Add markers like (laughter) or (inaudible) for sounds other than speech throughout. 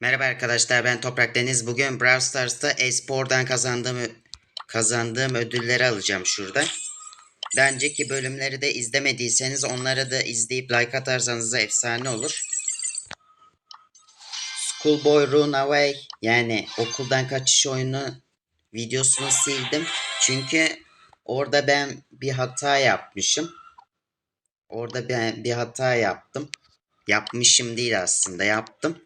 Merhaba arkadaşlar ben Toprak Deniz. Bugün Brawl Stars'ta e-spordan kazandığım kazandığım ödülleri alacağım şurada. Daha önceki bölümleri de izlemediyseniz onları da izleyip like atarsanız da efsane olur. Schoolboy Runaway yani okuldan kaçış oyunu videosunu sildim. Çünkü orada ben bir hata yapmışım. Orada ben bir hata yaptım. Yapmışım değil aslında yaptım.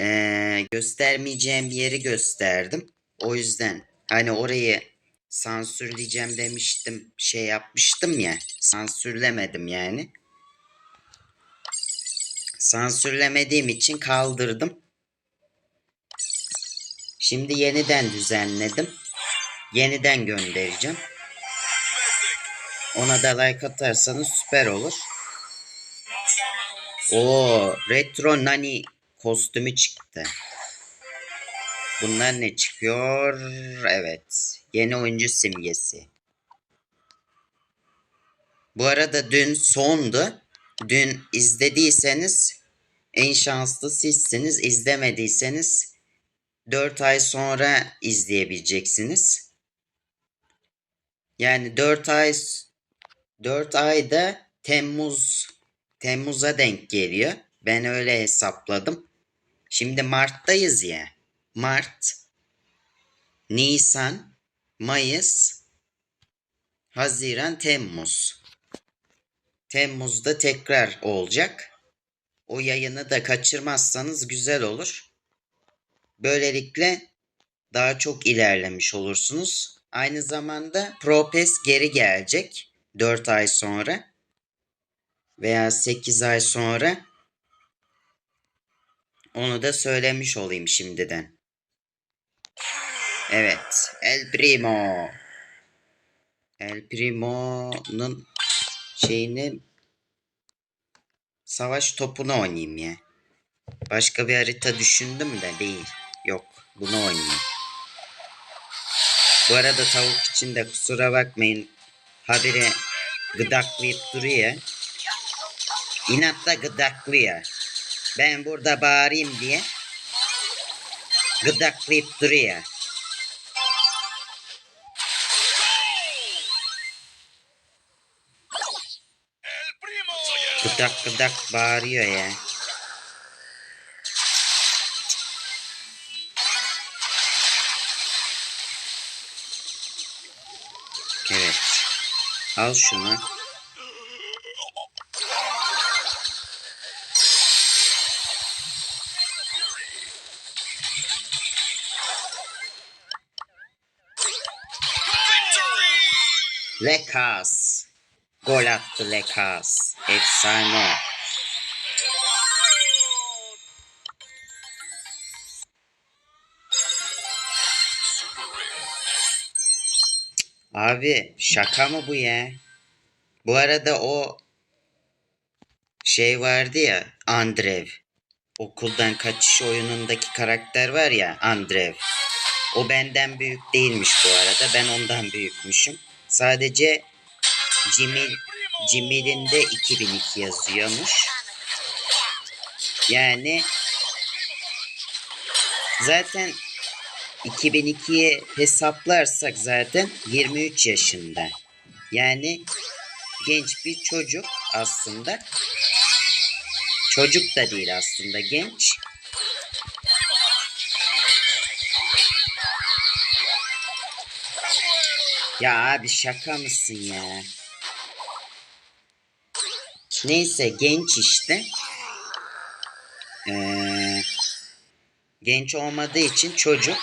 Ee, göstermeyeceğim bir yeri gösterdim. O yüzden hani orayı sansürleyeceğim demiştim. Şey yapmıştım ya. Sansürlemedim yani. Sansürlemediğim için kaldırdım. Şimdi yeniden düzenledim. Yeniden göndereceğim. Ona da like atarsanız süper olur. O retro nani kostümü çıktı. Bunlar ne çıkıyor? Evet. Yeni oyuncu simgesi. Bu arada dün sondu. Dün izlediyseniz en şanslı sizsiniz. İzlemediyseniz 4 ay sonra izleyebileceksiniz. Yani 4 ay 4 ayda Temmuz Temmuz'a denk geliyor. Ben öyle hesapladım. Şimdi Mart'tayız ya. Mart, Nisan, Mayıs, Haziran, Temmuz. Temmuz'da tekrar olacak. O yayını da kaçırmazsanız güzel olur. Böylelikle daha çok ilerlemiş olursunuz. Aynı zamanda Propes geri gelecek 4 ay sonra veya 8 ay sonra. Onu da söylemiş olayım şimdiden. Evet, El Primo. El Primo'nun şeyini savaş topunu oynayayım ya. Başka bir harita düşündüm de değil. Yok, bunu oynayayım. Bu arada tavuk için de kusura bakmayın. Habire gıdaklayıp duruyor. İnatla gıdaklıyor. Ben burada bağırayım diye gıdaklayıp duruyor. Gıdak gıdak bağırıyor ya. Evet. Al şunu. Lekas. Gol attı Lekas. Efsane. Abi şaka mı bu ya? Bu arada o şey vardı ya Andrev. Okuldan kaçış oyunundaki karakter var ya Andrev. O benden büyük değilmiş bu arada. Ben ondan büyükmüşüm. Sadece Cimil, Cimil'in de 2002 yazıyormuş. Yani zaten 2002'ye hesaplarsak zaten 23 yaşında. Yani genç bir çocuk aslında. Çocuk da değil aslında genç. Ya abi şaka mısın ya? Neyse genç işte. Ee, genç olmadığı için çocuk.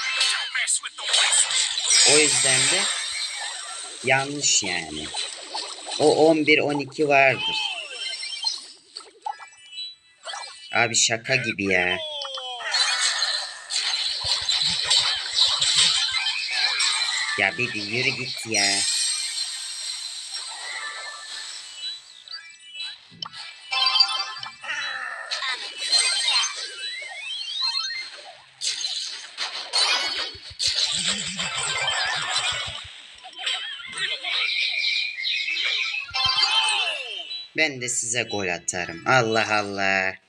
O yüzden de yanlış yani. O 11-12 vardır. Abi şaka gibi ya. Ya bir, yürü git ya. Ben de size gol atarım. Allah Allah.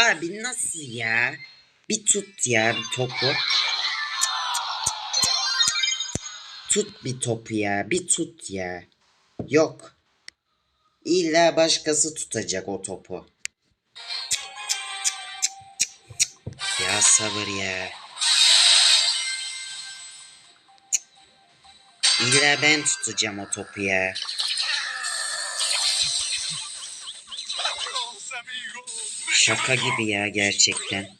Abi nasıl ya? Bir tut ya bir topu. Tut bir topu ya. Bir tut ya. Yok. İlla başkası tutacak o topu. Ya sabır ya. İlla ben tutacağım o topu ya. Şaka gibi ya gerçekten.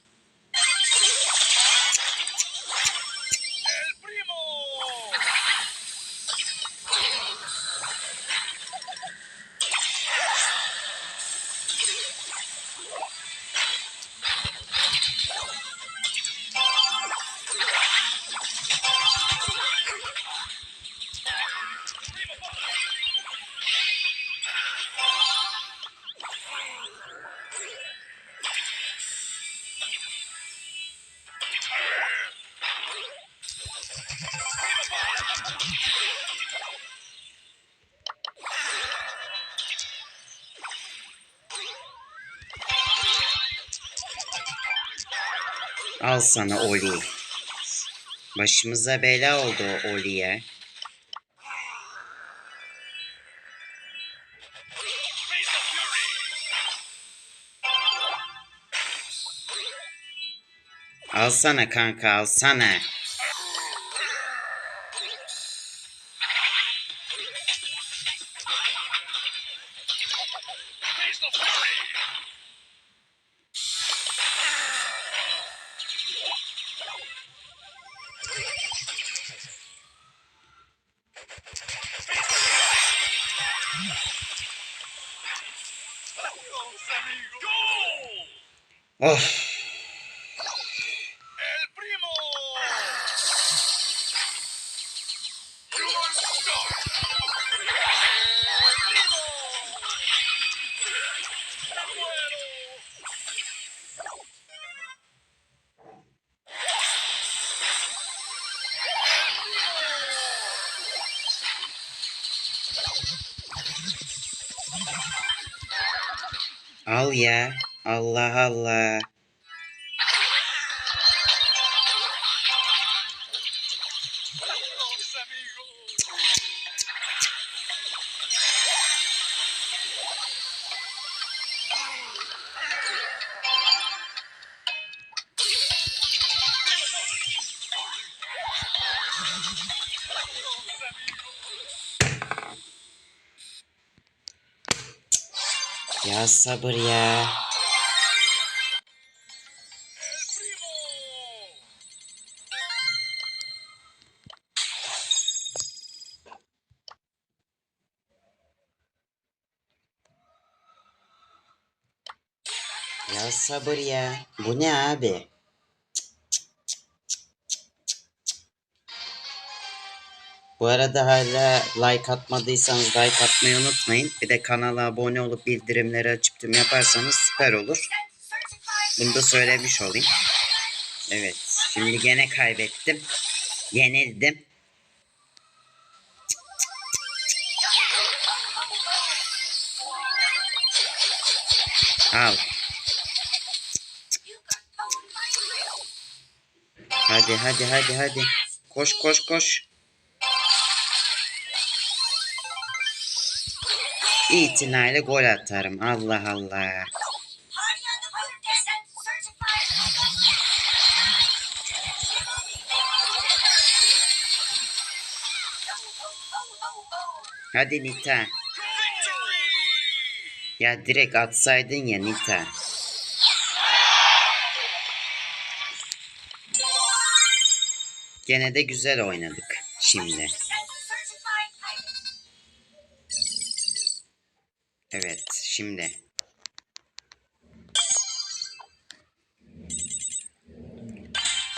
Al sana Oli. Başımıza bela oldu o Oli'ye. Alsana kanka alsana. Go. Ya sabır ya. Ya sabır ya. Bu ne abi? Bu arada hala like atmadıysanız like atmayı unutmayın. Bir de kanala abone olup bildirimleri açıp tüm yaparsanız süper olur. Bunu da söylemiş olayım. Evet. Şimdi gene kaybettim. Yenildim. Al. Hadi hadi hadi hadi. Koş koş koş. İtinayla gol atarım. Allah Allah. Hadi Nita. Ya direkt atsaydın ya Nita. Gene de güzel oynadık şimdi. Şimdi.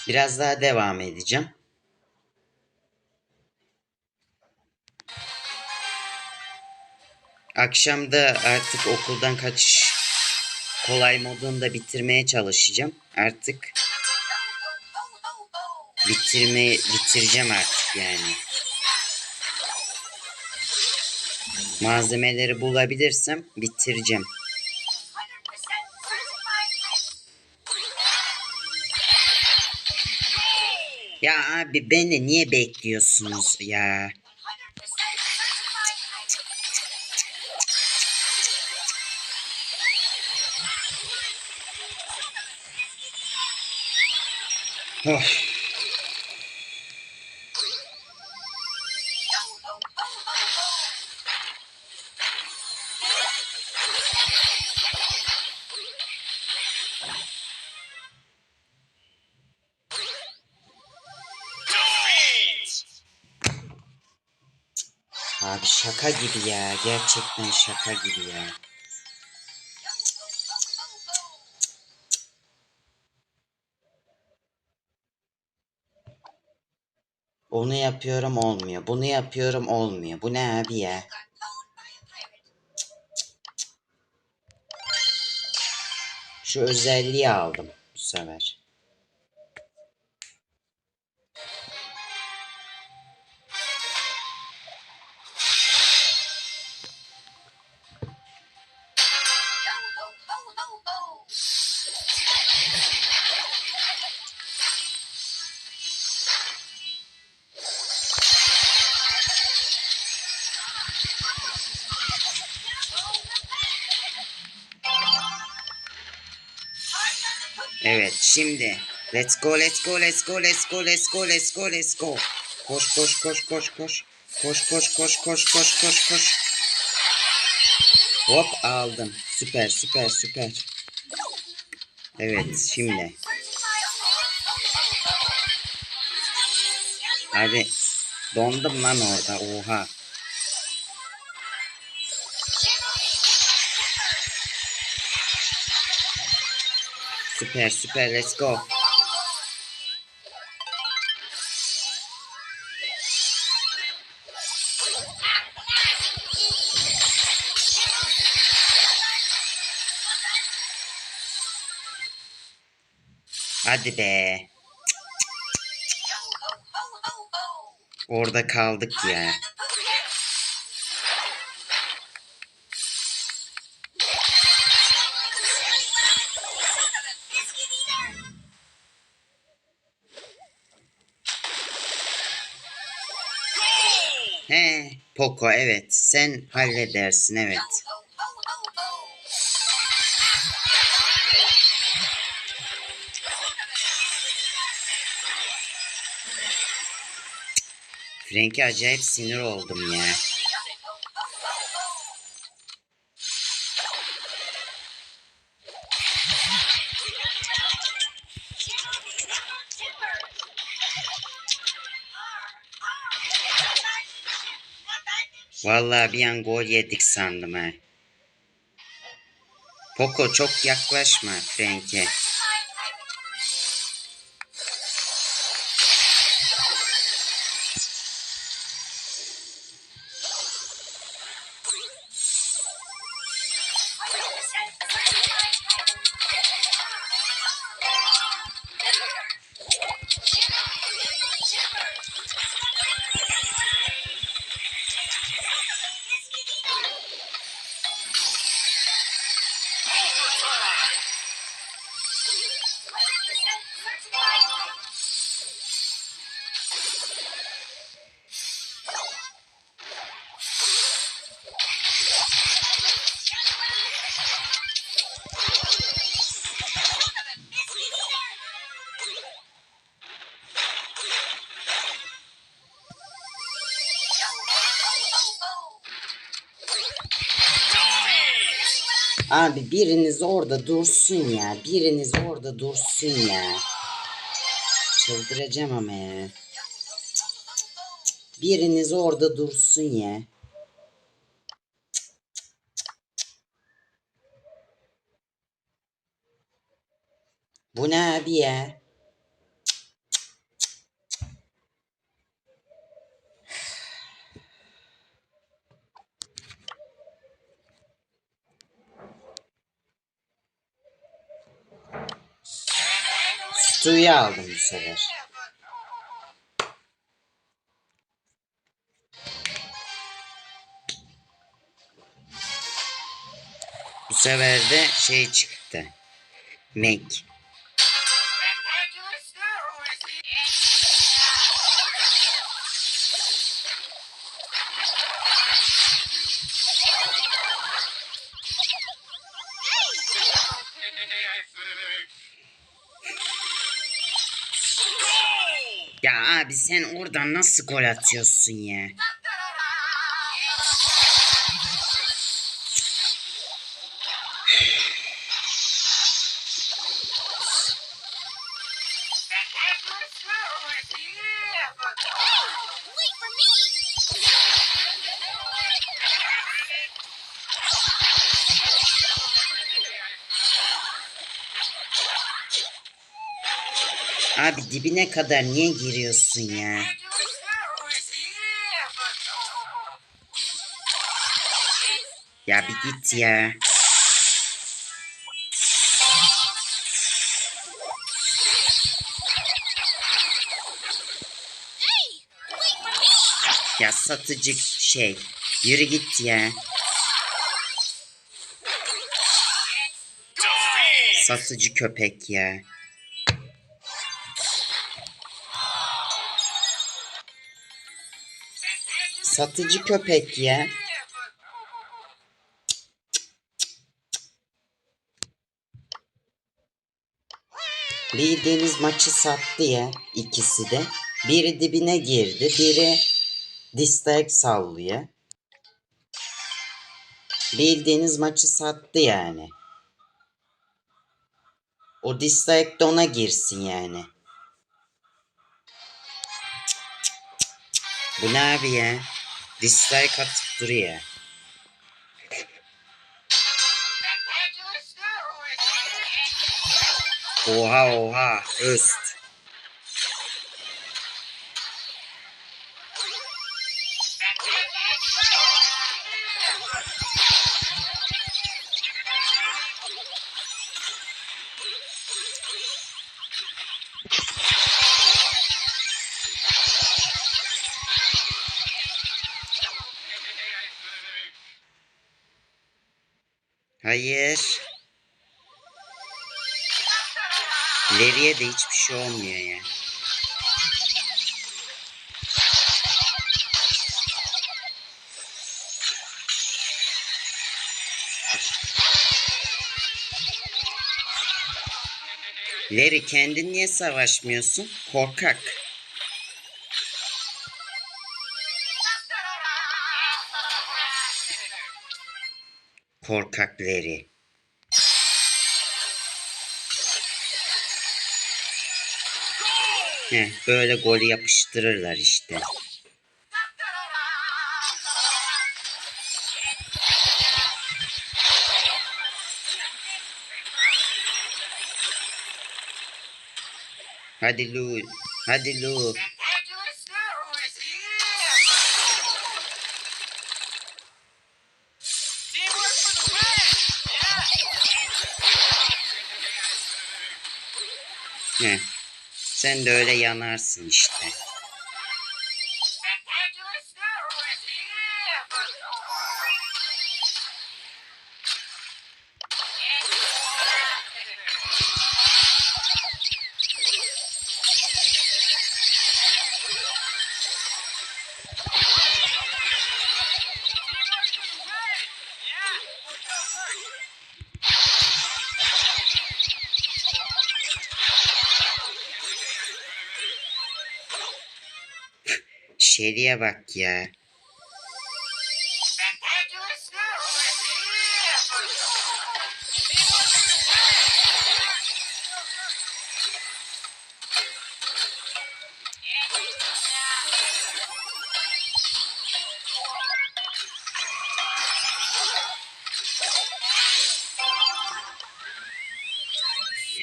Biraz daha devam edeceğim. Akşam da artık okuldan kaçış kolay modunu da bitirmeye çalışacağım. Artık bitirme bitireceğim artık yani. Malzemeleri bulabilirsem bitireceğim. Ya abi beni niye bekliyorsunuz ya? Of. Şaka gibi ya. Gerçekten şaka gibi ya. Onu yapıyorum olmuyor. Bunu yapıyorum olmuyor. Bu ne abi ya? Şu özelliği aldım bu sefer. Evet şimdi let's go let's go let's go let's go let's go let's go let's go. Koş koş koş koş koş. Koş koş koş koş koş koş koş. Hop aldım. Süper süper süper. Evet şimdi. Abi dondum lan orada oha. Süper süper let's go. Hadi be. Orada kaldık ya. Poco evet. Sen halledersin evet. Frank'e acayip sinir oldum ya. Vallahi bir an gol yedik sandım ha. Poco çok yaklaşma Frank'e. Abi biriniz orada dursun ya. Biriniz orada dursun ya. Çıldıracağım ama ya. Biriniz orada dursun ya. Bu ne abi ya? Stu'yu aldım bu sefer. Bu sefer de şey çıktı. Mac. Sen oradan nasıl gol atıyorsun ya? Abi dibine kadar niye giriyorsun ya? Ya bir git ya. Ya satıcı şey. Yürü git ya. Satıcı köpek ya. Satıcı köpek ya. Bildiğiniz maçı sattı ya ikisi de. Biri dibine girdi, biri dislike sallıyor. Bildiğiniz maçı sattı yani. O dislike de ona girsin yani. Bu ne abi ya? Dislike atıp duruyor. Oha oha öst. Hayır. İleriye de hiçbir şey olmuyor ya. Leri kendin niye savaşmıyorsun? Korkak. Korkak Leri. Heh, böyle golü yapıştırırlar işte. Hadi Lu. Hadi Lu. Sen de öyle yanarsın işte. Şeriye bak ya.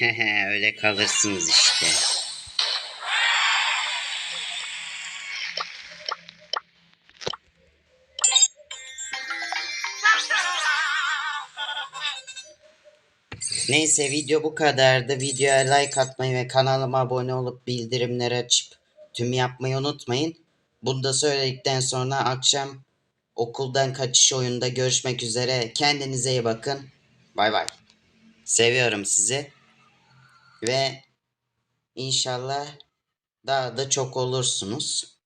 (laughs) Öyle kalırsınız işte. Neyse video bu kadardı. Videoya like atmayı ve kanalıma abone olup bildirimleri açıp tüm yapmayı unutmayın. Bunu da söyledikten sonra akşam okuldan kaçış oyununda görüşmek üzere. Kendinize iyi bakın. Bay bay. Seviyorum sizi. Ve inşallah daha da çok olursunuz.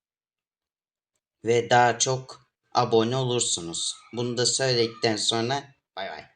Ve daha çok abone olursunuz. Bunu da söyledikten sonra bay bay.